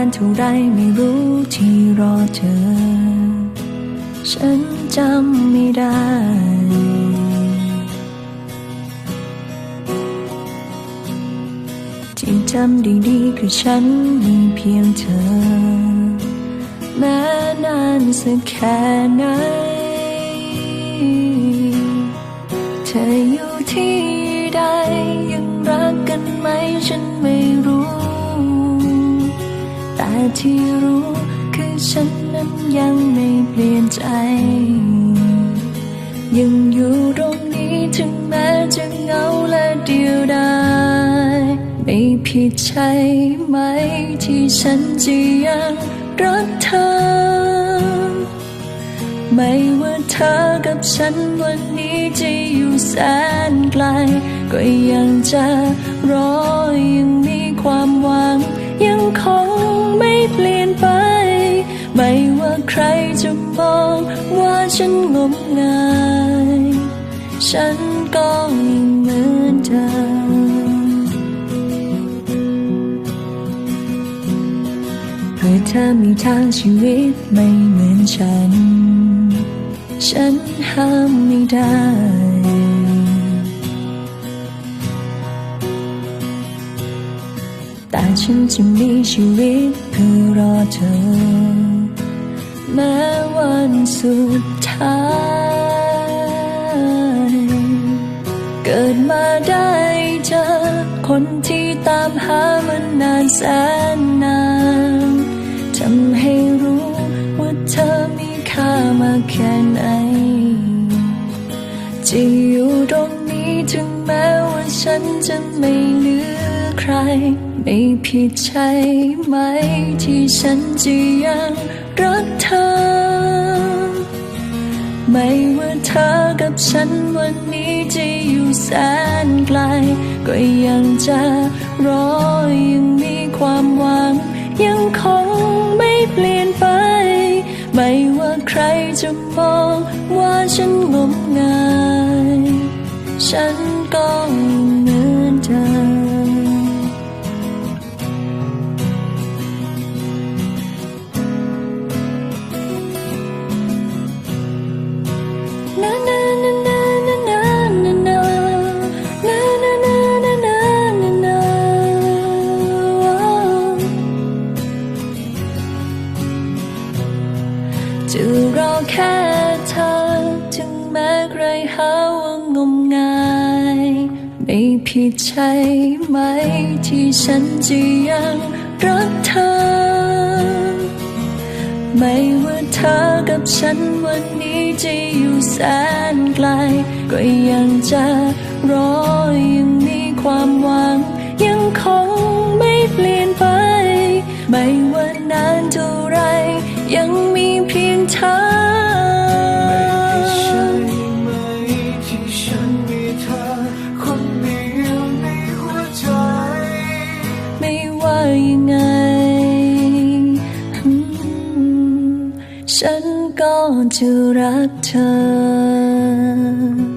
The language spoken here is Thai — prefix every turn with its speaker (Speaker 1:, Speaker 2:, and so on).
Speaker 1: านเท่าไรไม่รู้ที่รอเธอ ฉันจำไม่ได้ ที่จำได้ดีคือฉันมีเพียงเธอ แม้นานสักแค่ไหน เธออยู่ที่ใดยังรักกันไหมฉันไม่รู้ ที่รู้คือฉันนั้นยังไม่เปลี่ยนใจ ยังอยู่ตรงนี้ถึงแม้จะเหงาและเดียวดายไม่ผิดใช่ไหมที่ฉันจะยังรักเธอ ไม่ว่าเธอกับฉันวันนี้จะอยู่แสนไกล ก็ยังจะรอ จะมองว่าฉันงมงาย ฉันก็ยังเหมือนเดิมเพื่อเธอมีทางชีวิตไม่เหมือนฉัน ฉันห้ามไม่ได้แต่ฉันจะมีชีวิตเพื่อรอเธอ แม้วันสุดท้าย เกิดมาได้เจอคนที่ตามหามันนานแสนนานทำให้รู้ว่าเธอมีค่ามาแค่ไหนจะอยู่ตรงนี้ ถึงแม้ว่าฉันจะไม่เหลือใคร ไม่ผิดใช่ไหม ที่ฉันจะยังรักเธอ ไม่ว่าเธอกับฉันวันนี้จะอยู่แสนไกล ก็ยังจะรอยังมีความหวัง ยังคงไม่เปลี่ยนไป ไม่ว่าใครจะมองว่าฉันงมงาย ฉัน ผิดใช่ไหมที่ฉันจะยังรักเธอ ไม่ว่าเธอกับฉันวันนี้จะอยู่แสนไกล ก็ยังจะรอยังมีความหวัง ยังคงไม่เปลี่ยนไป ไม่ว่านานเท่า ฉันก็จะรักเธอ